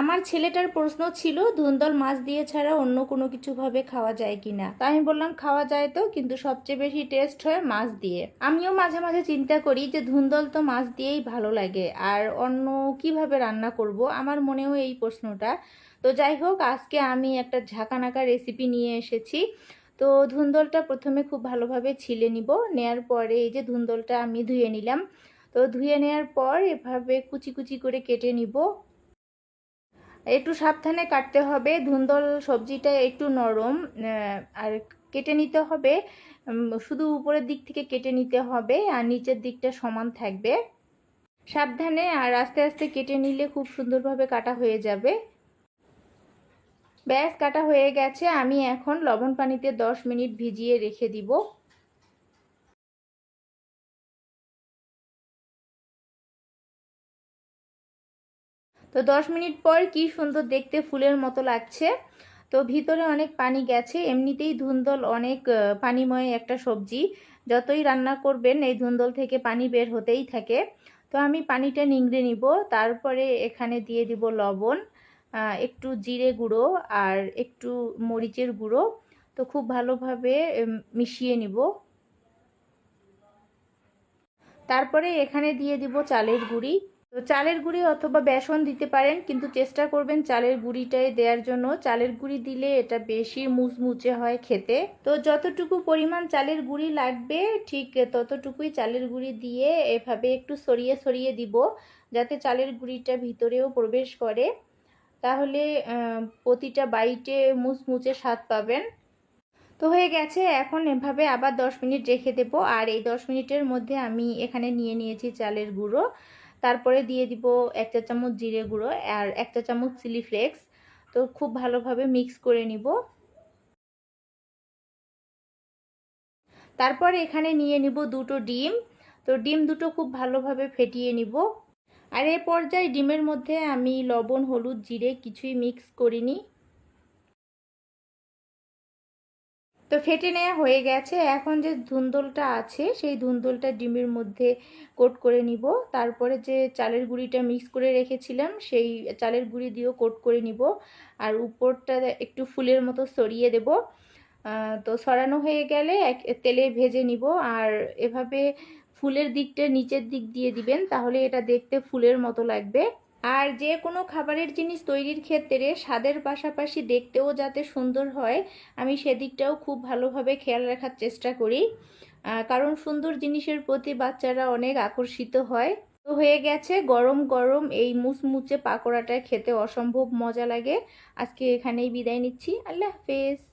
আমার ছেলেটার প্রশ্ন ছিল, ধুন্দল মাছ দিয়ে ছাড়া অন্য কোনো কিছুভাবে খাওয়া যায় কিনা? তা আমি বললাম, খাওয়া যায় তো, কিন্তু সবচেয়ে বেশি টেস্ট হয় মাছ দিয়ে। আমিও মাঝে মাঝে চিন্তা করি যে, ধুন্দল তো মাছ দিয়েই ভালো লাগে, আর অন্য কীভাবে রান্না করব? আমার মনেও এই প্রশ্নটা। তো যাই হোক, আজকে আমি একটা ঝাঁকানাকা রেসিপি নিয়ে এসেছি। তো ধুন্দলটা প্রথমে খুব ভালোভাবে ছিলে নিব, নেয়ার পরে এই যে ধুন্দলটা আমি ধুয়ে নিলাম। তো ধুয়ে নেওয়ার পর এভাবে কুচি কুচি করে কেটে নিব। একটু সাবধানে কাটতে হবে, ধুন্দল সবজিটা একটু নরম আর কেটে নিতে হবে। শুধু উপরের দিক থেকে কেটে নিতে হবে আর নিচের দিকটা সমান থাকবে। সাবধানে আর আস্তে আস্তে কেটে নিলে খুব সুন্দরভাবে কাটা হয়ে যাবে। ব্যাস, কাটা হয়ে গেছে। আমি এখন লবণ পানিতে দশ মিনিট ভিজিয়ে রেখে দিব। তো দশ মিনিট পর কি সুন্দর দেখতে ফুলের মতো লাগছে। তো ভিতরে অনেক পানি গেছে, এমনিতেই ধুন্দল অনেক পানিময় একটা সবজি। যতই রান্না করবেন, এই ধুন্দল থেকে পানি বের হতেই থাকে। তো আমি পানিটা নিংড়ে নিব, তারপরে এখানে দিয়ে দিব লবণ একটু জিরে গুঁড়ো আর একটু মরিচের গুঁড়ো। তো খুব ভালোভাবে মিশিয়ে নিব। তারপরে এখানে দিয়ে দিব চালের গুঁড়ি। তো চালের গুঁড়ি অথবা বেসন দিতে পারেন, কিন্তু চেষ্টা করবেন চালের গুঁড়িটাই দেওয়ার জন্য। চালের গুঁড়ি দিলে এটা বেশি মুচমুচে হয় খেতে। তো যতটুকু পরিমাণ চালের গুঁড়ি লাগবে, ঠিক ততটুকুই চালের গুঁড়ি দিয়ে এভাবে একটু সরিয়ে সরিয়ে দিব, যাতে চালের গুঁড়িটা ভিতরেও প্রবেশ করে। তাহলে প্রতিটা বাইটে মুচমুচে স্বাদ পাবেন। তো হয়ে গেছে, এখন এভাবে আবার দশ মিনিট রেখে দেবো। আর এই দশ মিনিটের মধ্যে আমি এখানে নিয়ে নিয়েছি চালের গুঁড়ো। তারপরে দিয়ে দিব এক চা চামচ জিরে গুঁড়ো আর এক চা চামচ চিলি ফ্লেক্স। তো খুব ভালোভাবে মিক্স করে নিব। তারপর এখানে নিয়ে নিব দুটো ডিম। তো ডিম দুটো খুব ভালোভাবে ফেটিয়ে নিব। আর এ পর্যায়ে ডিমের মধ্যে আমি লবণ, হলুদ, জিরে কিছুই মিক্স করিনি। তো ফেটে নেওয়া হয়ে গেছে। এখন যে ধুন্দলটা আছে, সেই ধুন্দলটা ডিমের মধ্যে কোট করে নিব। তারপরে যে চালের গুঁড়িটা মিক্স করে রেখেছিলাম, সেই চালের গুঁড়ি দিয়েও কোট করে নিব। আর উপরটা একটু ফুলের মতো সরিয়ে দেব। তো সরানো হয়ে গেলে এক, তেলে ভেজে নিব। আর এভাবে ফুলের দিকটা নিচের দিক দিয়ে দিবেন, তাহলে এটা দেখতে ফুলের মতো লাগবে। আর যে কোনো খাবারের জিনিস তৈরির ক্ষেত্রে স্বাদের পাশাপাশি দেখতেও যাতে সুন্দর হয়, আমি সেদিকটাও খুব ভালোভাবে খেয়াল রাখার চেষ্টা করি। কারণ সুন্দর জিনিসের প্রতি বাচ্চারা অনেক আকর্ষিত হয়। তো হয়ে গেছে, গরম গরম এই মুচমুচে পাকোড়াটা খেতে অসম্ভব মজা লাগে। আজকে এখানেই বিদায় নিচ্ছি। আল্লাহ হাফেজ।